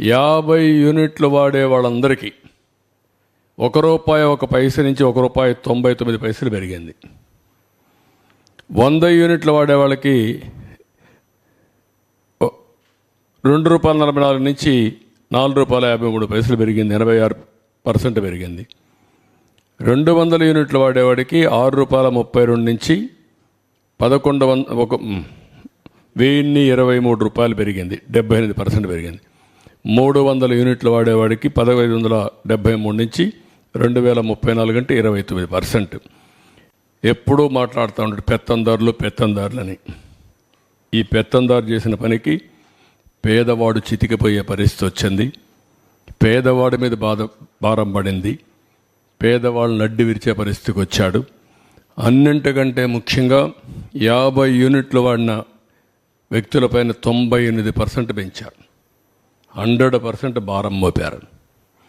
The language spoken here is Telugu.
యాభై యూనిట్లు వాడే వాళ్ళందరికీ ఒక రూపాయి ఒక పైస నుంచి ఒక రూపాయి తొంభై తొమ్మిది పైసలు పెరిగింది. వంద యూనిట్లు వాడే వాళ్ళకి రెండు రూపాయల నలభై నాలుగు నుంచి నాలుగు రూపాయల యాభై మూడు పైసలు పెరిగింది. ఎనభై ఆరు పర్సెంట్ పెరిగింది. రెండు వందల యూనిట్లు వాడేవాడికి ఆరు రూపాయల ముప్పై రెండు నుంచి పదకొండు వంద ఒక వెయ్యిన్ని ఇరవై మూడు రూపాయలు పెరిగింది. డెబ్బై ఎనిమిది పర్సెంట్ పెరిగింది. మూడు వందల యూనిట్లు వాడేవాడికి పదహైదు వందల డెబ్బై మూడు నుంచి రెండు వేల ముప్పై నాలుగు అంటే ఇరవై తొమ్మిది పర్సెంట్. ఎప్పుడూ మాట్లాడుతూ ఉంటాడు పెత్తందారులు పెత్తందారులని. ఈ పెత్తందారు చేసిన పనికి పేదవాడు చితికిపోయే పరిస్థితి వచ్చింది. పేదవాడి మీద బాధ భారం పడింది. పేదవాళ్ళు నడ్డి విరిచే పరిస్థితికి వచ్చాడు. అన్నింటికంటే ముఖ్యంగా యాభై యూనిట్లు వాడిన వ్యక్తులపైన తొంభై ఎనిమిది పర్సెంట్ పెంచారు. హండ్రెడ్ పర్సెంట్ భారం మోపారు